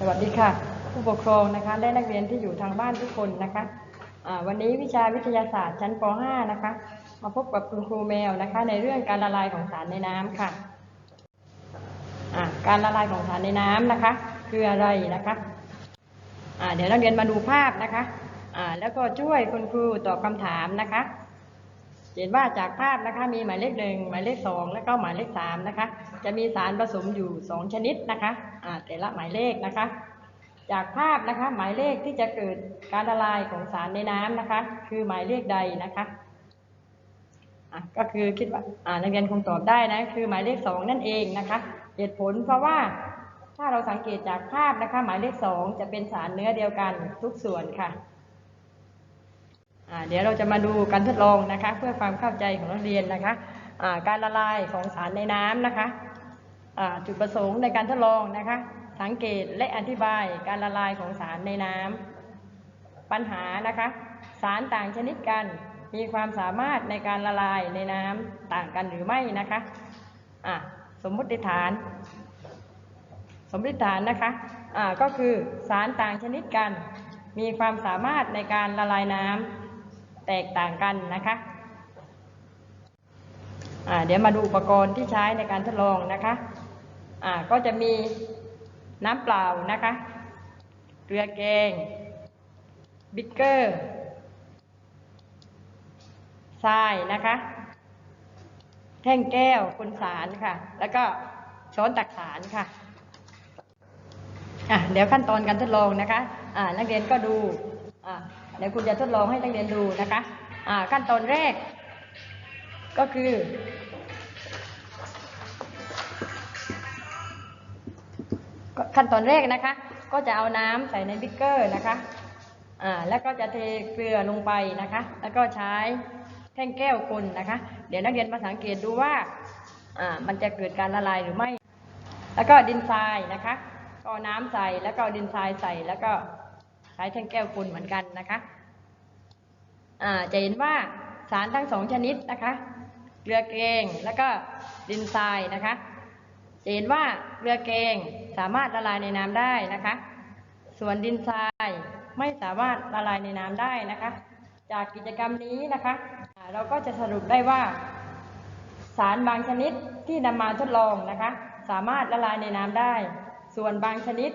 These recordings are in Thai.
สวัสดีค่ะ ผู้ปกครองนะคะและนักเรียนที่อยู่ทางบ้านทุกคนนะคะวันนี้วิชาวิทยาศาสตร์ชั้นป .5 นะคะ มาพบกับคุณครูแมวนะคะ ในเรื่องการละลายของสารในน้ำค่ะการละลายของสารในน้ำนะคะ คืออะไรนะคะอ่าเดี๋ยวนักเรียนมาดูภาพนะคะอ่าแล้วก็ช่วยคุณครูตอบคำถามนะคะ เห็นว่าจากภาพนะคะมีหมายเลขหนึ่งหมายเลขสองและก็หมายเลขสามนะคะ จะมีสารผสมอยู่สองชนิดนะคะแต่ละหมายเลขนะคะ จากภาพนะคะหมายเลขที่จะเกิดการละลายของสารในน้ำนะคะ คือหมายเลขใดนะคะก็คือคิดว่านักเรียนคงตอบได้นะคือหมายเลขสองนั่นเองนะคะเหตุผลเพราะว่าถ้าเราสังเกตจากภาพนะคะ หมายเลขสองจะเป็นสารเนื้อเดียวกันทุกส่วนค่ะ เดี๋ยวเราจะมาดูการทดลองนะคะ เพื่อความเข้าใจของนักเรียนนะคะาการละลายของสารในน้ำนะคะจุดประสงค์ในการทดลองนะคะ สังเกตและอธิบายการละลายของสารในน้ำปัญหานะคะ สารต่างชนิดกันมีความสามารถในการละลายในน้ำต่างกันหรือไม่นะคะะสมมุติฐาน สมมติฐานนะคะอ่าก็คือสารต่างชนิดกัน มีความสามารถในการละลายน้ำ แตกต่างกันนะคะเดี๋ยวมาดูอุปกรณ์ที่ใช้ในการทดลองนะคะอ่าก็จะมีน้ำเปล่านะคะ เกลือแกง บิ๊กเกอร์ทรายนะคะ แท่งแก้วคุณสารค่ะ แล้วก็ช้อนตักสารค่ะะเดี๋ยวขั้นตอนการทดลองนะคะอ่านักเรียนก็ดู เดี๋ยวคุณจะทดลองให้นักเรียนดูนะคะอ่าขั้นตอนแรก ก็คือ ขั้นตอนแรกนะคะ ก็จะเอาน้ำใส่ในบิ๊กเกอร์นะคะอ่าแล้วก็จะเทเกลือลงไปนะคะ แล้วก็ใช้แท่งแก้วคนนะคะ เดี๋ยวนักเรียนมาสังเกตดูว่าอ่ามันจะเกิดการละลายหรือไม่ แล้วก็ดินทรายนะคะก็น้ำใส่แล้วก็ดินทรายใส่แล้วก็ ใช้แท่งแก้วคนเหมือนกันนะคะอ่าจะเห็นว่าสารทั้งสองชนิดนะคะ เกลือแกงแล้วก็ดินทรายนะคะ จะเห็นว่าเกลือแกงสามารถละลายในน้ำได้นะคะ ส่วนดินทรายไม่สามารถละลายในน้ำได้นะคะ จากกิจกรรมนี้นะคะ เราก็จะสรุปได้ว่า สารบางชนิดที่นำมาทดลองนะคะ สามารถละลายในน้ำได้ ส่วนบางชนิด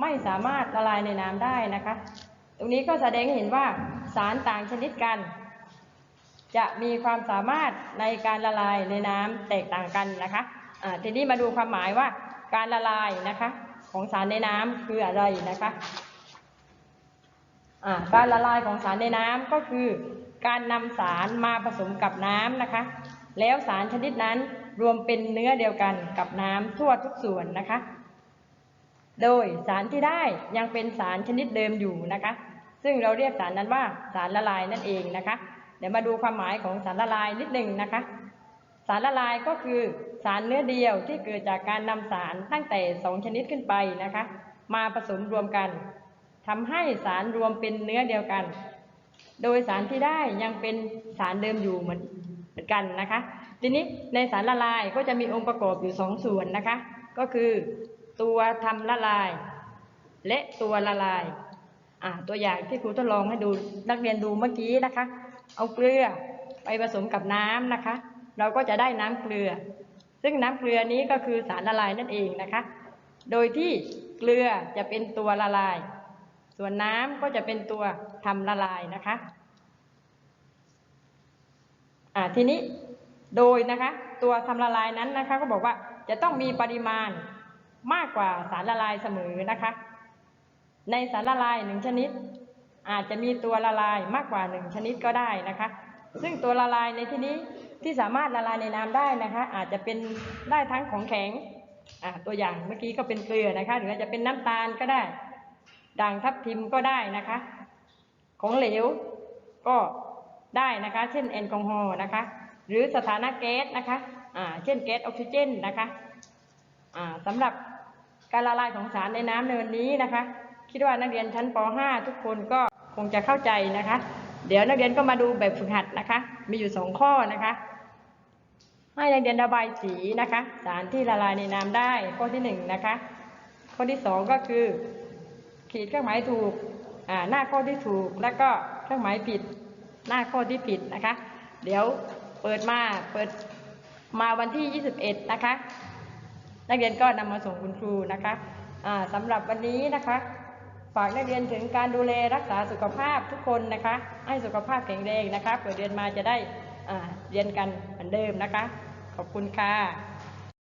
ไม่สามารถละลายในน้ำได้นะคะ ตรงนี้ก็แสดงให้เห็นว่าสารต่างชนิดกัน จะมีความสามารถในการละลายในน้ำแตกต่างกันนะคะอ่าทีนี้มาดูความหมายว่าการละลายนะคะของสารในน้ำคืออะไรนะคะการละลายของสารในน้ำก็คือ การนำสารมาผสมกับน้ำนะคะ แล้วสารชนิดนั้นรวมเป็นเนื้อเดียวกันกับน้ำทั่วทุกส่วนนะคะ โดยสารที่ได้ยังเป็นสารชนิดเดิมอยู่นะคะ ซึ่งเราเรียกสารนั้นว่าสารละลายนั่นเองนะคะ เดี๋ยวมาดูความหมายของสารละลายนิดหนึ่งนะคะ สารละลายก็คือสารเนื้อเดียวที่เกิดจากการนำสารตั้งแต่สองชนิดขึ้นไปนะคะ มาผสมรวมกันทำให้สารรวมเป็นเนื้อเดียวกัน โดยสารที่ได้ยังเป็นสารเดิมอยู่เหมือนกันนะคะ ทีนี้ในสารละลายก็จะมีองค์ประกอบอยู่สองส่วนนะคะ ก็คือ ตัวทำละลาย และตัวละลายอ่าตัวอย่างที่ครูทดลองให้ดูนักเรียนดูเมื่อกี้นะคะ เอาเกลือไปผสมกับน้ำนะคะ เราก็จะได้น้ำเกลือ ซึ่งน้ำเกลือนี้ก็คือสารละลายนั่นเองนะคะ โดยที่เกลือจะเป็นตัวละลาย ส่วนน้ำก็จะเป็นตัวทำละลายนะคะอ่าทีนี้โดยนะคะ ตัวทำละลายนั้นนะคะ ก็บอกว่าจะต้องมีปริมาณ มากกว่าสารละลายเสมอนะคะ ในสารละลายหนึ่งชนิด อาจจะมีตัวละลายมากกว่าหนึ่งชนิดก็ได้นะคะ ซึ่งตัวละลายในที่นี้ที่สามารถละลายในน้ำได้นะคะ อาจจะเป็นได้ทั้งของแข็งตัวอย่างเมื่อกี้ก็เป็นเกลือนะคะ หรืออาจจะเป็นน้ำตาลก็ได้ด่างทับทิมก็ได้นะคะ ของเหลวก็ได้นะคะ เช่นแอลกอฮอล์นะคะ หรือสถานะแก๊สนะคะ อ่า เช่นแก๊สออกซิเจนนะคะ สำหรับการละลายของสารในน้ำในวันนี้นะคะ คิดว่านักเรียนชั้นป .5 ทุกคนก็คงจะเข้าใจนะคะ เดี๋ยวนักเรียนก็มาดูแบบฝึกหัดนะคะ มีอยู่สองข้อนะคะ ให้นักเรียนระบายสีนะคะ สารที่ละลายในน้ำได้ข้อที่หนึ่งนะคะข้อที่สองก็คือ ขีดเครื่องหมายถูกหน้าข้อที่ถูกแล้วก็เครื่องหมายผิดหน้าข้อที่ผิดนะคะ เดี๋ยวเปิดมาเปิดมาวันที่ 21 นะคะ นักเรียนก็นำมาส่งคุณครูนะคะสำสำหรับวันนี้นะคะฝากนักเรียนถึงการดูแลรักษาสุขภาพทุกคนนะคะ ให้สุขภาพแข็งแรงนะคะเปิดเรียนมาจะได้เรียนกันเหมือนเดิมนะคะ ขอบคุณค่ะ